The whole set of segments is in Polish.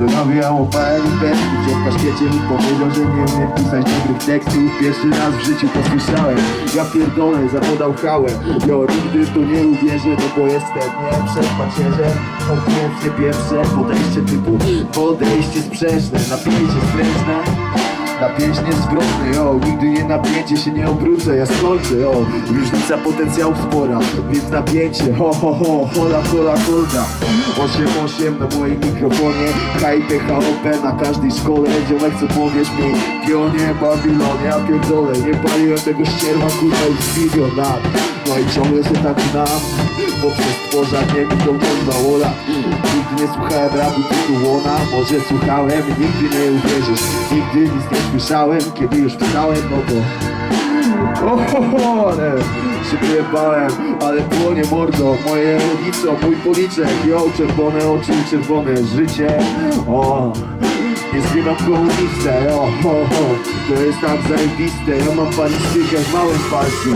Nawijam o PLP Gdzie w kaszkiecie mi powiedział, że nie umie pisać dobrych tekstów. Pierwszy raz w życiu to słyszałem. Ja pierdolę, zapodał hałem Jo, nigdy to nie uwierzę, no bo jestem nie przed macierzem Konkurencję pierwsze, podejście typu Podejście sprzeczne, napięcie sprężne Napięcie zwrotne, jo, nigdy nie napięcie się nie obrócę, ja skończę, jo Różnica potencjału spora, więc napięcie, ho ho ho, hola hola holda 8-8 na moim mikrofonie, hype HOP na każdej szkole. Ziomek co powiesz mi, pionie Babilonie, ja pierdolę. Nie paliłem tego ścierwa, kurwa już milion lat No i ciągle się tak znam, poprzez stworzenie mi to pozwało lat Nigdy nie słuchałem rapu typu Łona, może słuchałem, nigdy nie uwierzysz. Nigdy nic nie słyszałem, kiedy już pytałem, no to. Ohoho, ale się wyjebałem, ale płonie mordo. Moje lico, mój policzek, jo, czerwone oczy, czerwone życie. O, nie zgrywam komunistę, o, To jest tak zajebiste, ja mam balistykę w małym palcu.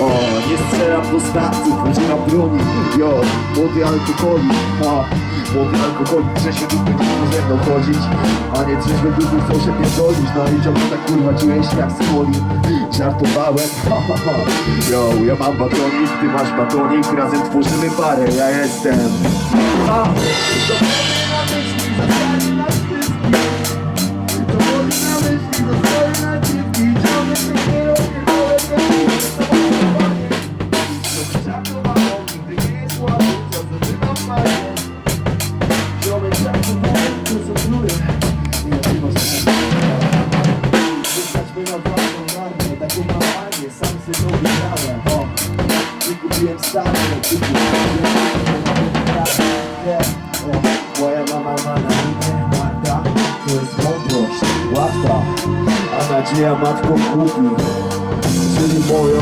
O, nie strzelam do stawców, używam broni, jo Młody alkoholik, ha Młody alkoholik, się dupy nie może ze mną chodzić. A nie trzeźwe dupy chcą się pierdolić No i ciągle tak kurwa czuję się jak skoli Żartowałem, ha ha ha Yo, ja mam batonik, ty masz batonik. Razem tworzymy parę, ja jestem. A, to nadzieja matką kupi Czyli moją.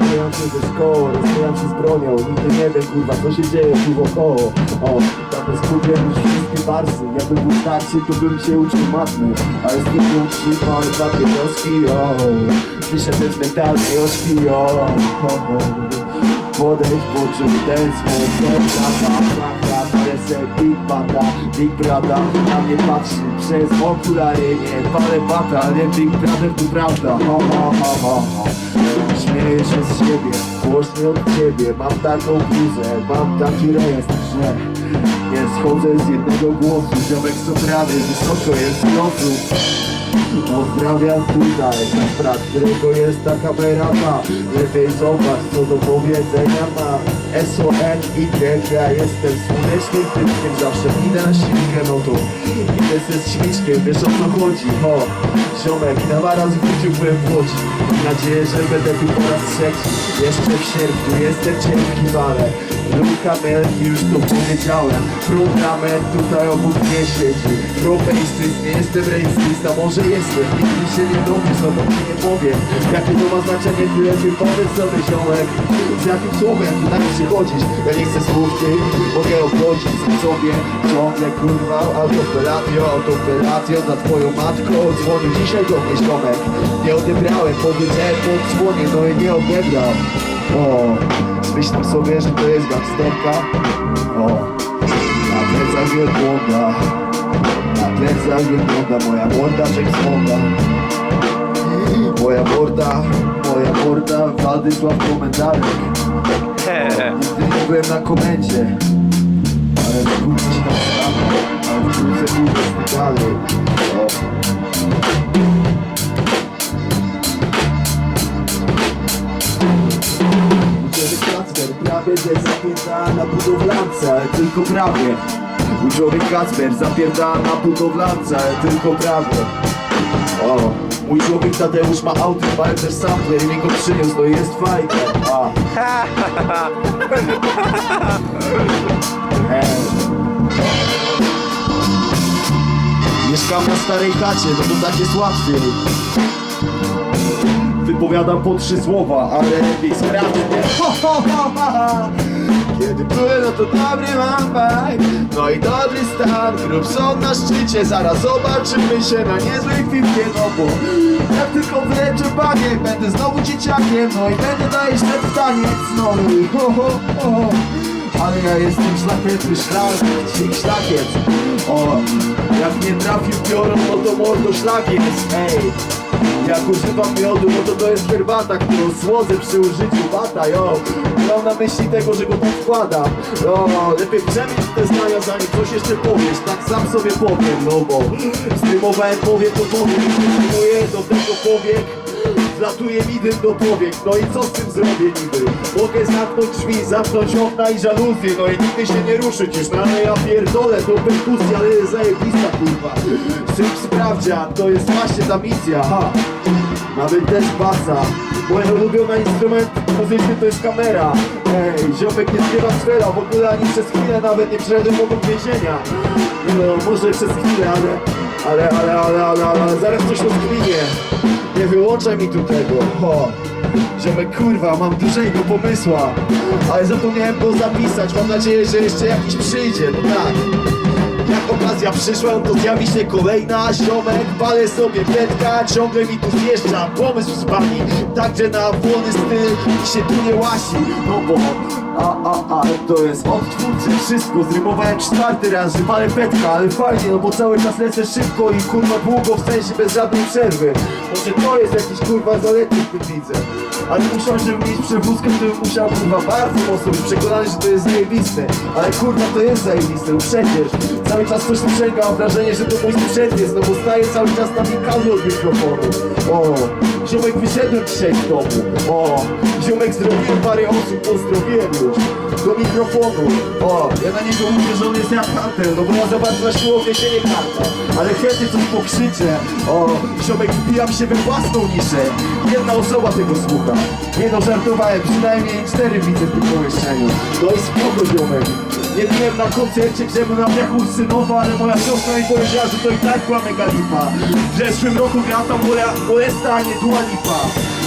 Rozwijam się ze szkoły, rozwijam się z bronią. Nigdy nie wiem kurwa co się dzieje tu wokoło. O, tam skupiam już wszystkie barsy Jakby był starszy to bym się uczył matmy. A jest tylko utrzymał dwa pieniążki O, piszę też mentalnie O, o, o. Podejdź, poczuj ten smok To jest Big Banda, Big Brada Na mnie patrzy przez okulary Nie palę bata, ale Big Brother tu prawda. Ho, ho, ho, ho, ho. Śmieję się z siebie, głośniej od ciebie. Mam taką bluzę, mam taki rejestr, że Nie schodzę z jednego głosu. Ziomek co prawie, wysoko jest w Pozdrawiam tutaj, brat, którego jest ta kamera ma. Lepiej zobacz, co do powiedzenia ma. SON i DG, ja jestem słonecznym typkiem Zawsze idę na silnikę, no to idę ze śmieszkiem, wiesz o co chodzi? O, ziomek, na raz w życiu byłem w Łodzi. Mam nadzieję, że będę tu po raz trzeci. Jeszcze w sierpniu, jestem ciężki, ale Melki, już to powiedziałem. Programer tutaj obok mnie siedzi. Propejstyst, nie jestem a może jestem. Nigdy się nie dowiesz, to ci nie powiem Jakie to ma znaczenie, tyle ty powiedz sobie ziomek. Z jakim słowem tu na mnie przychodzisz? Ja nie chcę słów mogę obchodzić sobie. Ciągle kurwa, autopelatio, autopelatio Za twoją matką. Dzwonił dzisiaj do mnie ziomek. Nie odebrałem, powiedziałem po dzwonie, no i nie odebrał. O, myślę sobie, że to jest gangsterka. O, na plecach wielbłąda Na plecach wygląda moja morda James Bonda Moja morda, moja morda. Władysław Komendarek Nigdy nie byłem na komendzie. Ale wkrótce się tam stanę Ale wkrótce pójdę dalej. O. prawie że zapierdala na budowlance, tylko prawie. Uczowy Kacper zapierdala na budowlance, tylko prawie. O, mój człowiek Tadeusz ma auto, ale też sampler mi go przyniósł, no jest fajnie A. Mieszkam na starej chacie, no to tak jest łatwiej Wypowiadam po trzy słowa, ale lepiej sprawdź mnie Ho, ho, ho, ho. Kiedy no to dobry mam No i dobry stan, grób są na szczycie Zaraz zobaczymy się na niezłej filmie No bo jak tylko wyleczę banie Będę znowu dzieciakiem, no i będę daje ślep w taniec No ho, ho, ho. Ale ja jestem szlachetny szlak, dźwig szlakiet O, jak nie trafił piorą, no to mordo szlak jest, ej jak używam miodu, no to to jest herbata, którą słodzę przy użyciu. Bata, yo Mam na myśli tego, że go tam wkładam No, lepiej przemyśl te zdania, zanim coś jeszcze powiesz. Tak sam sobie powiem, no bo Zdejmowałem powiek do powiek Zdejmuję do tego powiek Wlatuje mi dym do powiek, no i co z tym zrobię niby? Mogę zamknąć drzwi, zamknąć okna i żaluzje No i nigdy się nie ruszyć już, no ale ja pierdolę To perkusja, ale jest zajebista kurwa. Szybk sprawdzia, to jest właśnie ta misja, ha. Nawet też basa Moja ulubiona instrument muzyczny to jest kamera. Ej, ziomek nie śpiewa czwera W ogóle ani przez chwilę nawet nie przeszedłem obok więzienia. No, może przez chwilę, ale ale, ale, ale, ale, ale, ale zaraz coś rozkminie Nie wyłączaj mi tu tego Ho. Ziomek, kurwa, mam dużego pomysła. Ale zapomniałem go zapisać. Mam nadzieję, że jeszcze jakiś przyjdzie No tak. Jak okazja przyszła, to zjawi się kolejna. Ziomek, palę sobie pietka Ciągle mi tu zjeżdża. Pomysł z pani Także na wolny styl się tu nie łasi. No bo, a, a, a To jest odtwórcze wszystko. Zrymowałem czwarty raz, że petka Ale fajnie, no bo cały czas lecę szybko I kurwa długo, w sensie bez żadnej przerwy. Może to jest jakiś kurwa zaletny w widzę. Ale musiał, żeby mieć przewózkę, to bym musiał kurwa bardzo mocno być przekonany, że to jest zajebiste. Ale kurwa to jest zajebiste, no przecież. Cały czas coś przęga, mam wrażenie, że to mój sprzęt jest No bo staję cały czas na kablu od mikrofonu. O, ziomek wyszedłem dzisiaj z domu. O, ziomek zrobiłem parę osób, pozdrowiłem już Do mikrofonu. O, ja na niego mówię, że on jest jak kantel No bo ja zobaczę na siłownię się nie karta. Ale chętnie coś pokrzyczę. O, ziomek wbijam się we własną niszę. Jedna osoba tego słucha. Nie no, żartowałem, przynajmniej cztery widzę w tym pomieszczeniu. To jest spoko ziomek. Nie byłem na koncercie, gdzie był na wiechu synowa, ale moja siostra mi powiedziała, że to i tak była mega lipa. W zeszłym roku grała tam Mole- Molesta, a nie Dua Lipa.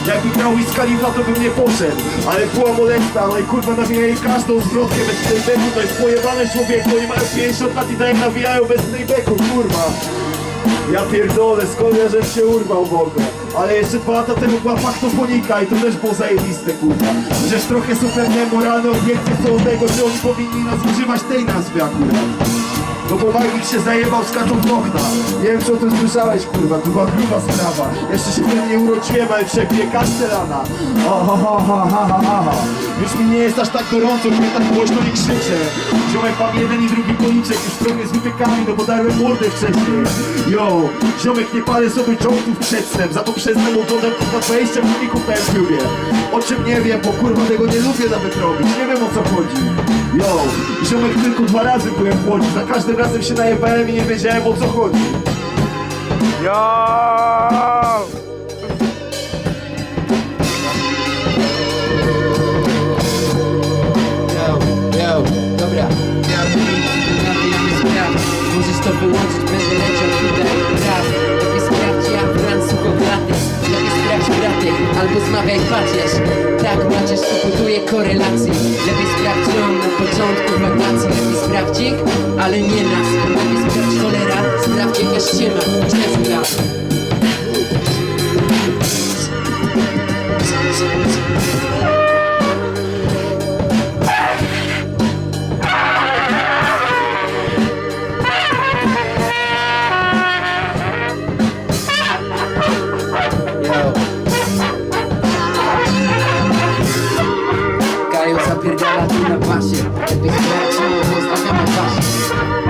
Jakby grał Wiz Khalifa, to bym nie poszedł. Ale była Molesta, no i kurwa nawija jej każdą zwrotkę bez playbacku. To jest pojebane człowieku, oni mają 50 lat i tak nawijają bez playbacku, kurwa. Ja pierdolę, skąd ja żem się urwał w ogóle Ale jeszcze dwa lata temu była faktofonika i to też było zajebiste kurwa Chociaż trochę są pewne moralne obiekty do tego, że oni powinni nas używać tej nazwy akurat no bo Majnik się zajebał skacząc w okna. Nie wiem czy o tym słyszałeś kurwa, to była gruba sprawa. Jeszcze się wtedy nie urodziłem, ale przekwie kasztelana O, ha, ha, ha, ha, ha, ha, ha. Już mi nie jest aż tak gorąco, mnie tak głośno nie krzyczę Ziomek mam jeden i drugi policzek, już trochę z wypiekami, no bo darłem mordę wcześniej. Yo, ziomek nie palę sobie jointów przed snem Za to przez snem oglądam kurwa 20 filmików na YouTubie O czym nie wiem, bo kurwa tego nie lubię nawet robić. Nie wiem o co chodzi Yo, ziomek tylko dwa razy byłem w Łodzi. Za każdym razem się najebałem i nie wiedziałem o co chodzi. Yo! Yo, yo, zmawiaj pacierz. Tak macierz to buduje korelacje. Lepiej sprawdź ją na początku wakacji Lepiej sprawdź ich, ale nie nas Lepiej sprawdź cholera, sprawdź jaka ściema Częstka Yo. Zapierdala tu na pasie. Lepiej sprawdź ją, pozdrawiamy pasie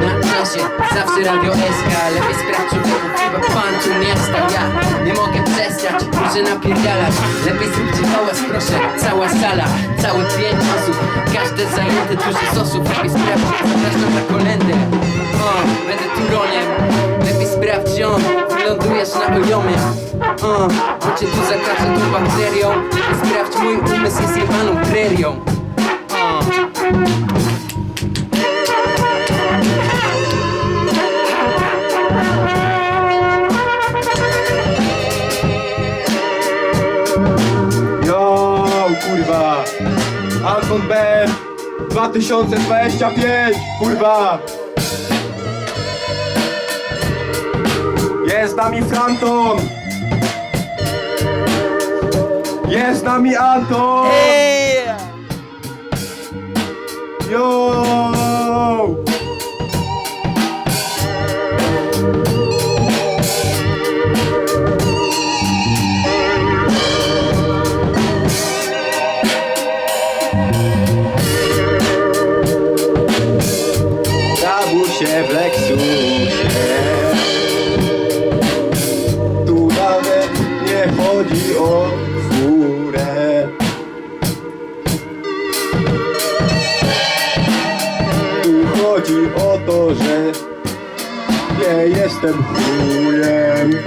Na czasie, zawsze radio SK Lepiej sprawdź człowieku, chyba pan tu miasta Ja nie mogę przestać, muszę napierdalać. Lepiej zróbcie hałas, proszę, cała sala. Całe pięć osób, każde zajęte duży z osób. Lepiej sprawdź, zapraszam na kolendę O, będę tu rolem Lepiej sprawdź ją, wylądujesz na ojomie O, bo cię tu zakażę tą bakterią. Lepiej sprawdź, mój umysł jest jebaną prerią. Yo, kurwa! Anton B 2025, kurwa! Jest z nami Franton! Jest z nami Anton! Yo! babusie w Lexusie Tu nawet nie chodzi o furę. Tu chodzi o to, że nie jestem chujem.